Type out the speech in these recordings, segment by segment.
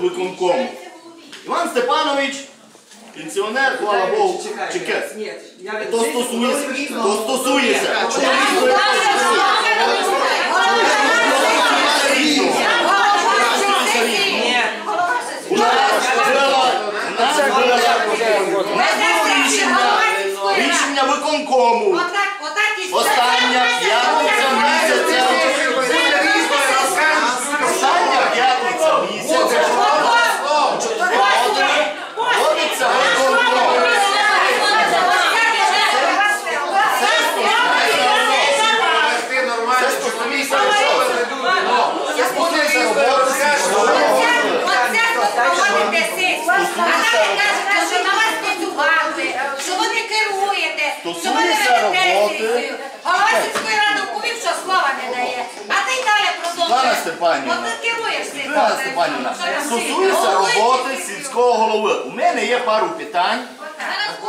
виконкому. Іван Степанович, пенсіонер, слава Богу, від То стосується, то стосується. Ні. У нас було, у нас було, у нас було рішення, рішення виконкому. Отак, отак і Остання п'ятниця місяця. Остання п'ятниця місяця. Вводиться виконком. Це стосується що? Це стосується роботи сільського голови. що на вас працювати, що ви не керуєте, що ви не Стосується ведете роботи. сесію. Голова сільської ради вповів, що слова не дає. А ти далі продовжуєш. Світлана Степанівна. Світлана Степанівна, стосується роботи сільського голови. У мене є пару питань.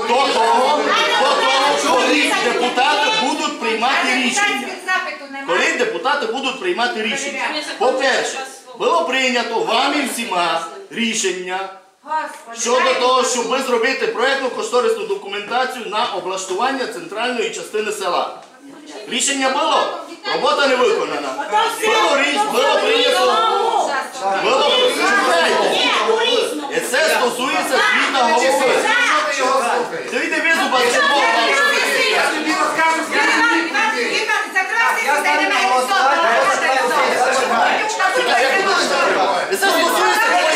До того, до того, коли депутати будуть приймати рішення. Коли депутати будуть приймати рішення. По-перше, було прийнято вами всіма рішення щодо того, щоб зробити проєктну кошторисну документацію на облаштування центральної частини села. Рішення було, робота не виконана. Було річ, було прийнято. Було чекайте. І це стосується звіта голови. Ти йди візу, бачиш, І це стосується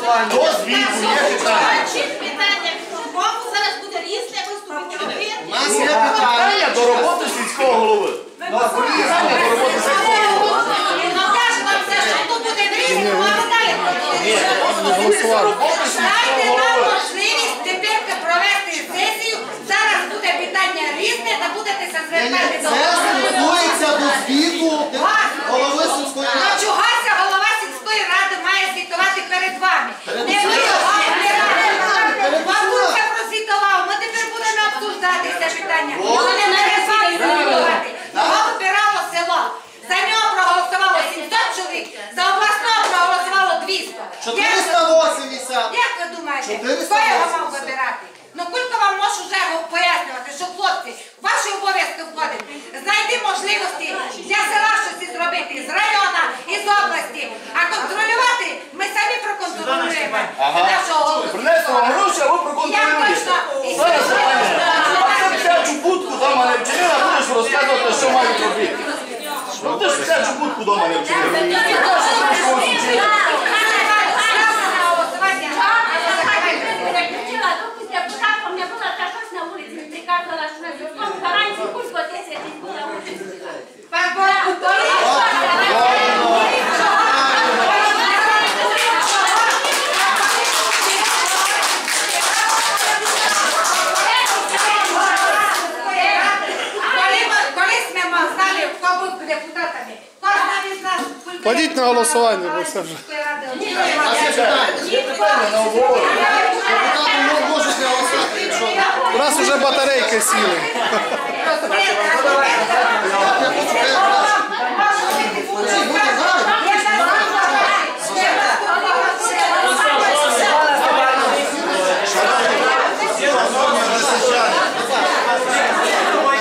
голосування. до звіту є питання. Зараз буде різне виступити. У нас є питання. Питання до роботи сільського голови. Питання до роботи сільського голови. Дайте нам можливість тепер провести сесію. Зараз буде питання різне, та будете звертати до Це стосується до звіту голови сільської Ну ради. чогася голова сільської ради має звітувати перед вами. Не ви Ми тепер будемо обсуждати це питання. Його не вами звітувати. Його вибирало село. За нього проголосувало 700 чоловік, за обласного проголосувало 200. Як ви- 480. Як ви думаєте, хто його мав вибирати? Ну кілько вам можу вже пояснювати, що хлопці, в ваші обов'язки входить знайти можливості для села щось зробити з району і з області. А контролювати проконтролюємо нашого голову. Вам гроші, а ви проконтролюєте. Зараз, Степанівна, а ти всячу будку дома не вчинила, будеш розказувати, що мають робити. Ну ти ж всячу будку дома не вчинила. Ти кажеш, що депутатом не була, та щось на вулиці приказувала, що на зв'язку гарантії кулько 10 була вулиці. Пан Борис, Кладіть на голосування, бо це вже. У нас вже батарейки сіли.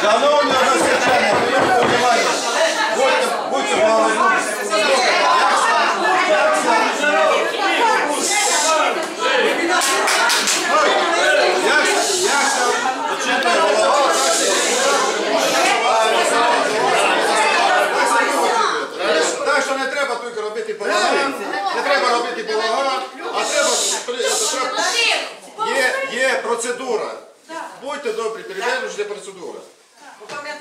Шановні односельчани, прийміть увагу. Будьте, будьте голосні. Як, як це очікує голова, так що- Так що не треба тільки робити балаган, не треба робити балаган, а треба, треба є, є процедура. Будьте добрі, передержуйте процедуру.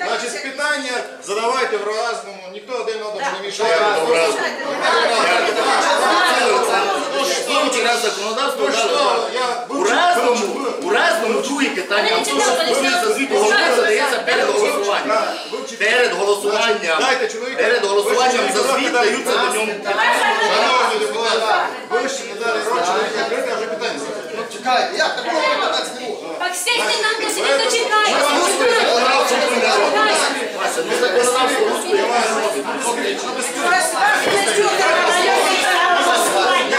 Значить, питання задавайте в разному, ніхто один одному не мішає. Слухайте, раз законодавство Ну дало що, право. я У разному, у разному друге питання, а що створюється звіт голови, задається перед голосуванням. Перед голосуванням. Перед голосуванням за звіт даються до ньому. Шановні депутати, ви ще не дали рочі, ви вже питання. Чекайте, як такого питати не можна? Так нам до. Законодавство. Вася, ну законодавство русською має робити. Я ставлю на голосування.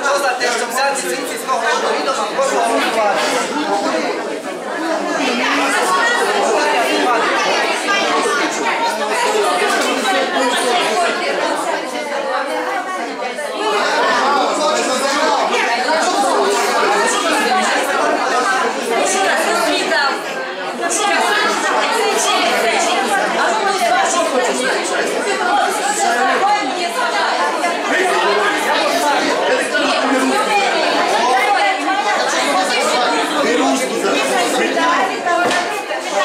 Хто за те, щоб взяти звіт сільського голови відома, прошу голосувати.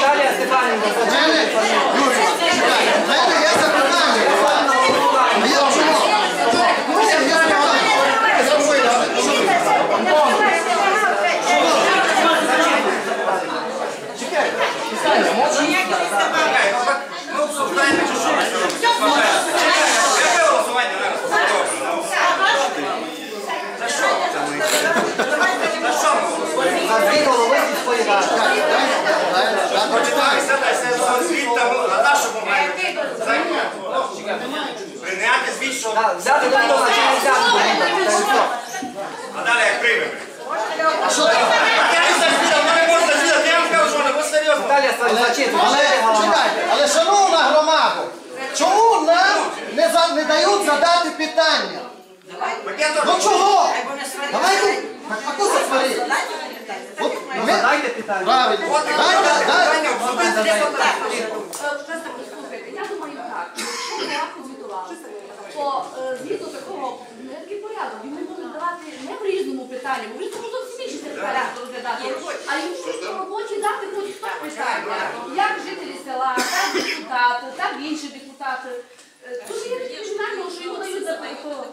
Наталія Степанівна, В мене, Юрій, чекайте, в мене є запитання. А я чому? У мене є запитання. за звіт голови сільської ради. Прийняти звіт, що Взяти до відома чи не взяти а далі як приймемо. А що ну Степанівна. Але шановна громада, чому нам не, дають задати питання? Ну чого? Давайте, а кого сварити? Задайте питання. правильно, дайте, дайте. Слухайте, я думаю так, якщо графу звітували, то е, згідно такого такий порядок, він не може давати не в різному питанні, бо в різному зовсім інші секретаря розглядати, а йому в роботі дати будь-хто питання, як жителі села, так депутати, так інші депутати. Е, Тут є журнально, що йому дають за то,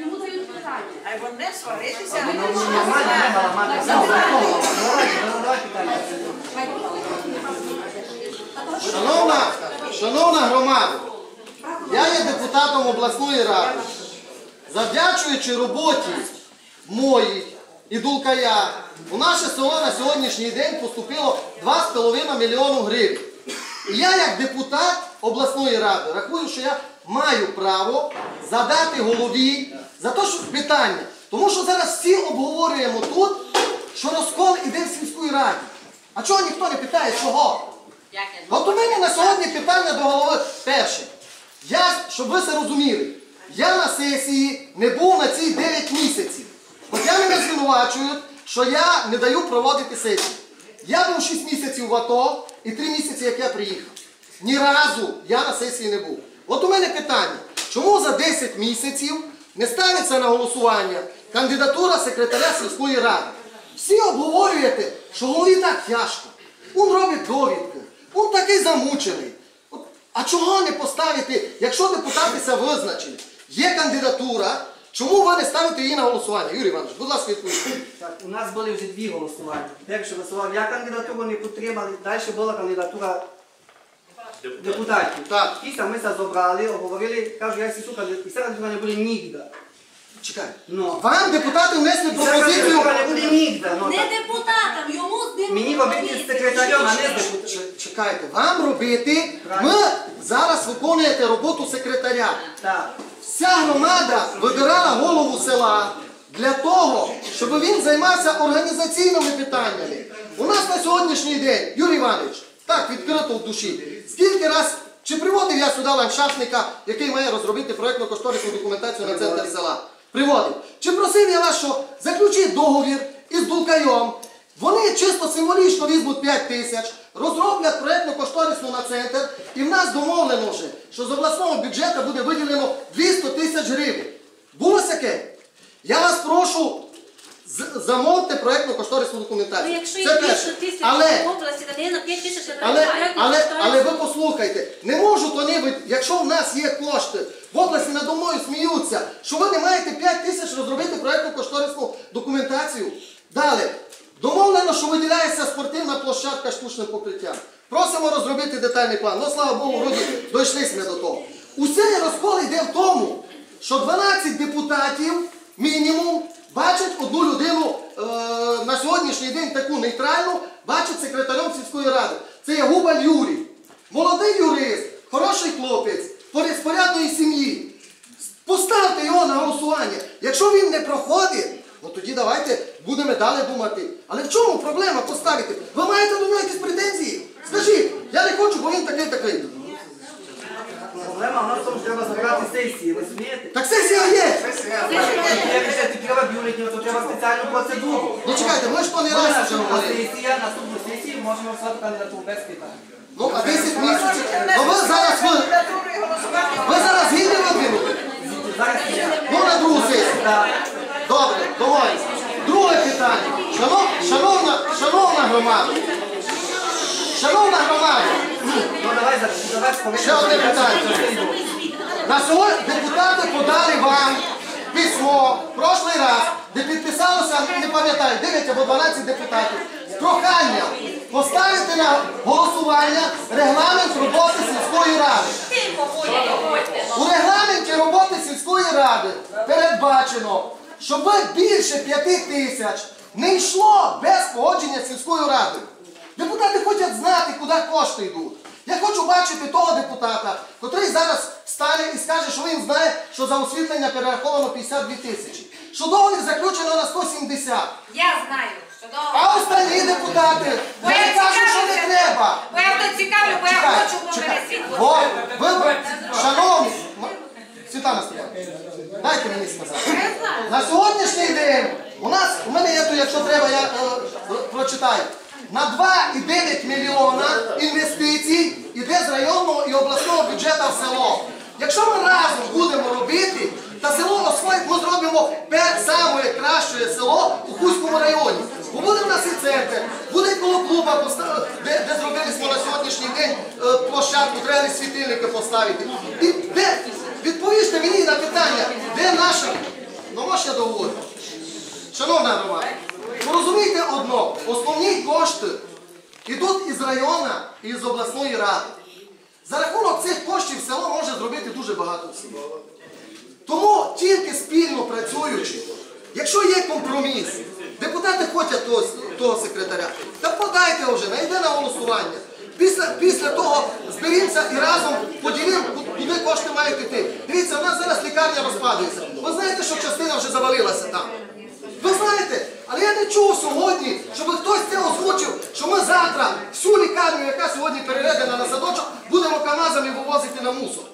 йому дають питання. Або не сваритися, не. Шановна, шановна громада, я є депутатом обласної ради. Завдячуючи роботі моїй і Дулкая, у наше село на сьогоднішній день поступило 2,5 мільйону гривень. І я, як депутат обласної ради, рахую, що я маю право задати голові за те, що питання. Тому що зараз всі обговорюємо тут, що розкол іде в сільській раді. А чого ніхто не питає, чого? От у мене на сьогодні питання до голови перше. Я, щоб ви це розуміли, я на сесії не був на ці 9 місяців. Я мене звинувачують, що я не даю проводити сесію. Я був 6 місяців в АТО і 3 місяці, як я приїхав. Ні разу я на сесії не був. От у мене питання, чому за 10 місяців не ставиться на голосування кандидатура секретаря сільської ради? Всі обговорюєте, що голові так тяжко. Він робить довідки, він такий замучений. А чого не поставити, якщо депутати це визначили? Є кандидатура, чому ви не ставите її на голосування? Юрій Іванович, будь ласка, відповідь. Так, у нас були вже дві голосування. Перше голосував я кандидатуру не підтримав, далі була кандидатура депутатів. Так. Ті самі се зобрали, говорили, кажу, я сі сука, і сега не буде нігде. Чекай. Ну. Вам депутати внесли пропозицію. не буде нігде. Ну, Не так. депутатам, йому з ним. Мені робити секретарем, а не з депутатом. Чекайте, вам робити. Ми зараз виконуєте роботу секретаря. Так. Вся громада вибирала голову села для того, щоб він займався організаційними питаннями. У нас на сьогоднішній день, Юрій Іванович, так відкрито в душі. Скільки раз чи приводив я сюди ландшафтника, який має розробити проєктно-кошторисну документацію на центр села? Приводив. Чи просив я вас, що заключіть договір із Дулкайом, вони чисто символічно візьмуть 5 тисяч, розроблять проєктну кошторисну на центр, і в нас домовлено вже, що з обласного бюджету буде виділено 200 тисяч гривень. Було таке? Я вас прошу, з- замовте проєктну кошторисну Ну, документацію. якщо Це є більше перше. тисяч Але, в області, то не на 5 тисяч не але, треба. але, але ви послухайте, не можуть вони, ви- якщо в нас є кошти, в області надо мною сміються, що ви не маєте 5 тисяч розробити проєктну кошторисну документацію. Далі, домовлено, що виділяється спортивна площадка штучним покриттям. Просимо розробити детальний план. Ну, слава Богу, вроді дійшлися ми до того. Усей розкол йде в тому, що 12 депутатів мінімум бачать одну людину е, на сьогоднішній день таку нейтральну, бачать секретарем сільської ради. Це є Губаль Юрій. Молодий юрист, хороший хлопець, поряд- порядної сім'ї. Поставте його на голосування. Якщо він не проходить, ну тоді давайте будемо далі думати. Але в чому проблема поставити? Ви маєте до нього якісь претензії? Скажіть, я не хочу, бо він такий такий. Проблема в нас в тому, що треба збирати сесії, ви розумієте? Так сесія є. Як ще треба бюлетні, то треба спеціальну процедуру. Ну чекайте, ми ж то не раз вже Наступна говорили. сесія, наступну сесію можемо встати кандидатуру без питань. Ну, а 10 місяців. Ну ви зараз ви, ви зараз гідні видвинути? Зараз є. Ну на другу сесію. Так. Добре, домовились. Друге питання. Шанов, шановна, шановна громада. Шановна громада. Ну Ще одне питання. На сьогодні депутати подали вам письмо прошлий раз, де підписалося, не пам'ятаю, 9 або 12 депутатів з проханням поставити на голосування регламент роботи сільської ради. У регламенті роботи сільської ради передбачено, щоб більше 5 тисяч не йшло без погодження сільською радою. Депутати хочуть знати, куди кошти йдуть. Я хочу бачити того депутата, який зараз встане і скаже, що він знає, що за освітлення перераховано 52 тисячі. Що договір заключено на 170. Я знаю, що до... А останні депутати, Бо я не кажу, що не треба. Бо я тут цікавлю, бо я хочу, світло. Шановні, Світлана Степанівна, дайте мені сказати. На сьогоднішній день у нас, у мене є тут, якщо треба, я е, прочитаю. На 2,9 мільйона інвестицій іде з районного і обласного бюджету в село. Якщо ми разом будемо робити, та село освоїть, ми зробимо пер- саме краще село у Хуському районі. Бо буде в нас і центр, буде коло клуба, де, де зробили на сьогоднішній день е, площадку, треба світильники поставити. І де, відповісти мені на питання, де наша, ну може я договорю. Шановна громада, порозумійте одно, основні кошти йдуть із району і з обласної ради. За рахунок цих коштів село може зробити дуже багато всього. Тому тільки спільно працюючи, якщо є компроміс, депутати хочуть того, того секретаря, та подайте вже, найде на голосування. Після, після того зберімося і разом поділимо, куди кошти мають йти. Дивіться, у нас зараз лікарня розпадується. Ви знаєте, що частина вже завалилася там. Ви знаєте, але я не чув сьогодні, щоб хтось це озвучив, що ми завтра всю лікарню, яка сьогодні переведена на садочок, будемо камазами вивозити на мусор.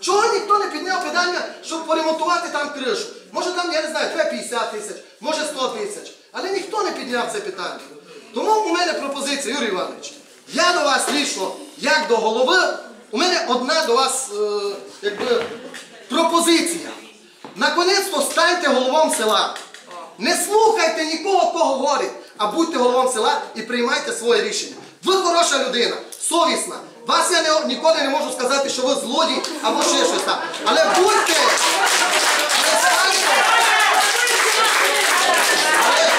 Чого ніхто не підняв питання, щоб поремонтувати там кришу? Може там, я не знаю, треба 50 тисяч, може 100 тисяч. Але ніхто не підняв це питання. Тому у мене пропозиція, Юрій Іванович, я до вас лічно, як до голови, у мене одна до вас е, якби, пропозиція. Наконець-то станьте головом села. Не слухайте нікого, хто говорить, а будьте головом села і приймайте своє рішення. Ви хороша людина, совісна. Вас я не, ніколи не можу сказати, що ви злодій або ще щось там. Але будьте! Але станьте- Але,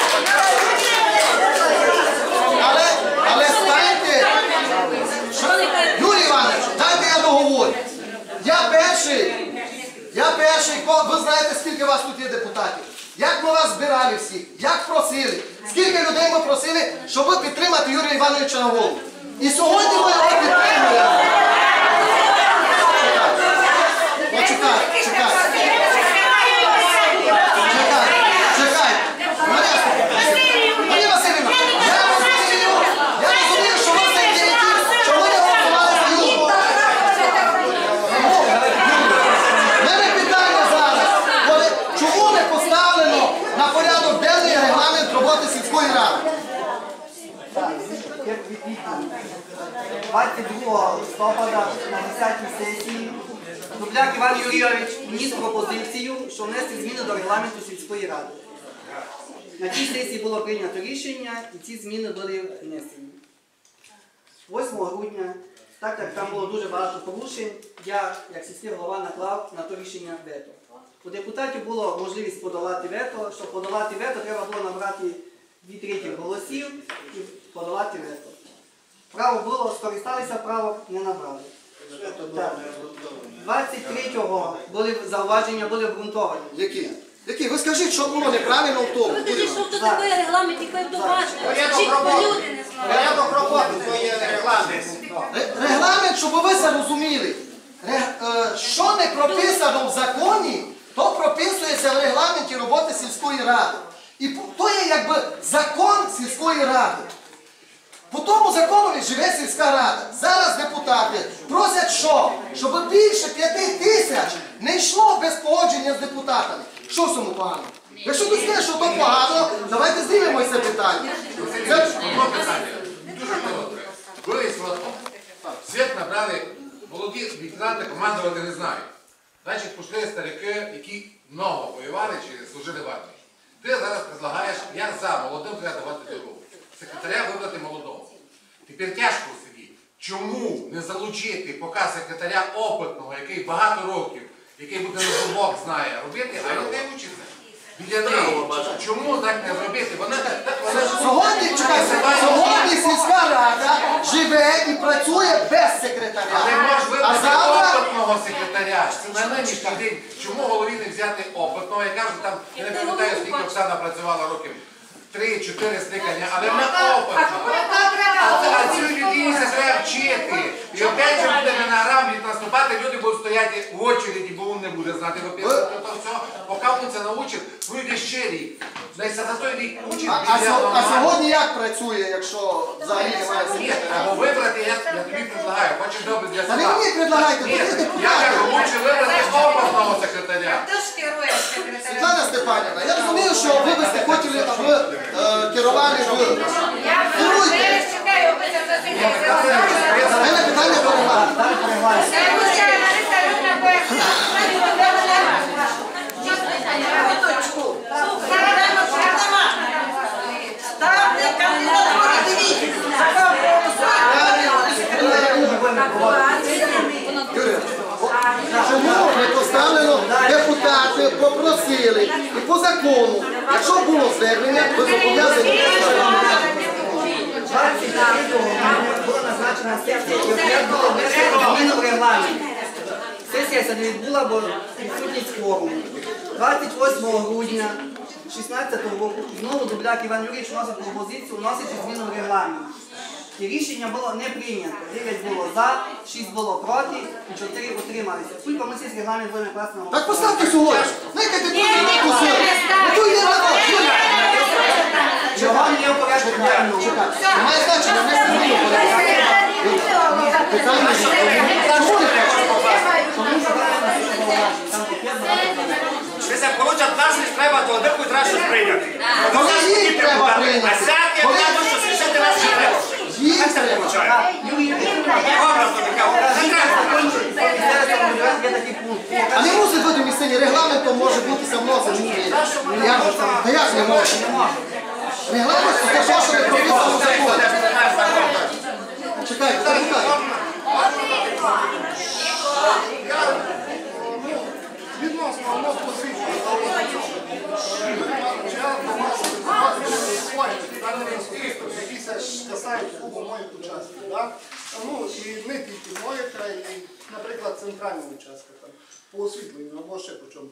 перший кол, ви знаєте, скільки вас тут є депутатів. Як ми вас збирали всіх, як просили, скільки людей ми просили, щоб підтримати Юрія Івановича на голову. І сьогодні ми його підтримуємо. Почекайте. 22 листопада на 10 сесії Дубляк Іван Юрійович вніс пропозицію, що внести зміни до регламенту сільської ради. На цій сесії було прийнято рішення і ці зміни були внесені. 8 грудня, так як там було дуже багато порушень, я, як сільський голова, наклав на то рішення вето. У депутатів було можливість подолати вето. Щоб подолати вето, треба було набрати дві третіх голосів і подолати вето. Право було, скористалися право, не набрали. Так. 23-го були зауваження, були обґрунтовані. Які? Які? Ви скажіть, що було неправильно в тому. Ви що тут такий регламент, який. Порядок Скажіть, люди не знають. Порядок роботи, то є регламент. Ре- Регламент, щоб ви це розуміли. Ре- е, Що не прописано в законі, то прописується в регламенті роботи сільської ради. І то є якби закон сільської ради. По тому закону живе сільська рада. Зараз депутати просять що? Щоб більше п'яти тисяч не йшло без погодження з депутатами. Що в цьому погано? Якщо ви скажете, що то погано, давайте знімемо це питання. Це- питання. Дуже коротке. Ви. Світ набрали молоді лейтенанти, командувати не знають. Значить, пішли старики, які много воювали чи служили в армії. Ти зараз предлагаєш, я за молодим треба давати дорогу. Секретаря вибрати молодого. Тепер тяжко собі. Чому не залучити поки секретаря опитного, який багато років, який буде на зубок знає робити, а він не вчиться. Біля неї. Чому так не зробити? Вона, вона Сьогодні, чекайте, сьогодні сільська рада живе і працює без секретаря. Але можеш А вибрати завтра опитного секретаря. Це на нинішній день. Чому голові не взяти опитного? Я кажу, там, я не пам'ятаю, скільки Оксана працювала років. Три-чотири скликання, але на опитного. А це- А цю людині це треба вчити. І опять же буде не на рамблі наступати, люди будуть стояти в очереді, бо він не буде знати виписати то все. Поки він це научить, пройде ще рік. Десь за той рік учить. а, а, сьо- а сьогодні як працює, якщо взагалі немає Ні, секретаря? або вибрати, я, я тобі предлагаю, хочеш добре для Та не мені предлагайте, Ні, ви депутати. я кажу, лучше вибрати опитного секретаря. Хто ж керує секретарем? Світлана Степанівна, я розумію, що ви би хотіли, аби е, керували ви. Я Керуйте. Депутати попросили? І по закону, якщо було звернення, ви зобов'язані. 23-го була сесія, і. Сесія ця не відбула, бо відсутність кворуму. 28 грудня 16 року знову Дубляк Іван Юрійович вносить пропозицію вносити зміни в регламент. І рішення було не прийнято. 9 було за, 6 було проти 4 утрималися. Тільки ми цей регламент будемо класти на Так поставте сьогодні. Знаєте, ти тут кусок. Ну. Чого не в порядку денному? Немає значення, не не Після получать нас не треба, то одику треба щось прийняти. Коли їх треба А прийняти? сядь, я Коли кажу, що священник нас не треба. їх треба? Так, Юрій, Образно така, не треба. А не мусить бути в місцині регламентом може бути сам ж та як не може? Регламент це те, що не прописано в законі. Чекайте, чекайте. Відносно воно посвідчує. Які касають клубу моїх учасників. Ну і не тільки моїх, а й, наприклад, центрального участка там, по освітленню або ще по чому.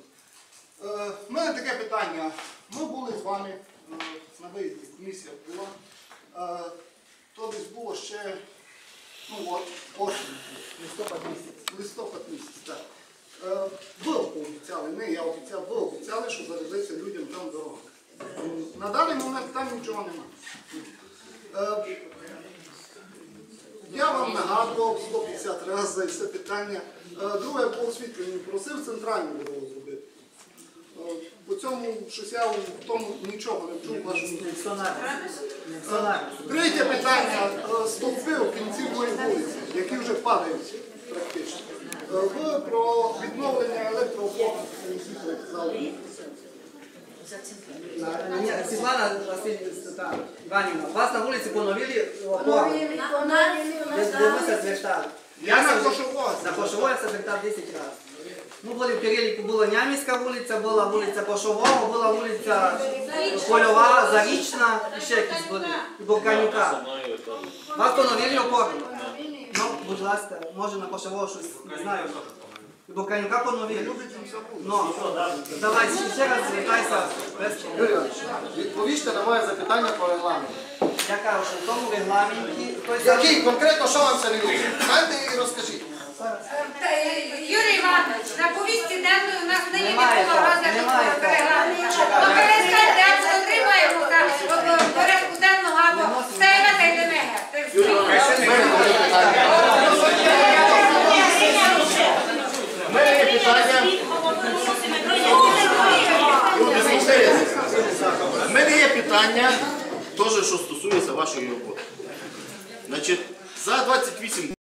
Е, У мене таке питання. Ми були з вами е, на виїзді, комісія була. Е, То десь було ще ну, от, осінь, Листопад місяць. листопад місяць. Так. Е, Ви обіцяли, не я обіцяв, ви обіцяли, що зарядиться людям там дорога. На даний момент там нічого немає. Е, Я вам нагадував 150 разів за це питання. Е, Друге по освітленню просив центральну. Е, По цьому щось я в тому нічого не чув вашому. Третє питання. Стовпи у кінці моєї вулиці, які вже падають практично. Е, Ви про відновлення електроопорних світла казали. Ні, Світлана Іванівна, у вас на вулиці поновили опору. Де, ви звертали? Я на Кошового. На Кошового я звертав 10 разів. Ну, були в переліку, була Нямівська вулиця, була вулиця Кошового, була вулиця Польова, Зарічна, і ще якісь були, і Бурканюка. Вас поновили опору? Ну, будь ласка, може на Кошового щось, не знаю. І Бурканюка поновили. Ну, давай, ще раз звертайся. без проблем. Юрій Іванович, відповісти на моє запитання по регламенту. Я кажу, що в тому регламенті той самий... Який конкретно що вам це не вийде? Знаєте і розкажіть. Юрій Іванович, на повістці денної у нас нині не було розгляду цього То перестаньте, або отримаємо порядку денного, або стаємо та слухайте. В мене є питання, теж, що стосується вашої роботи. Значить, за 28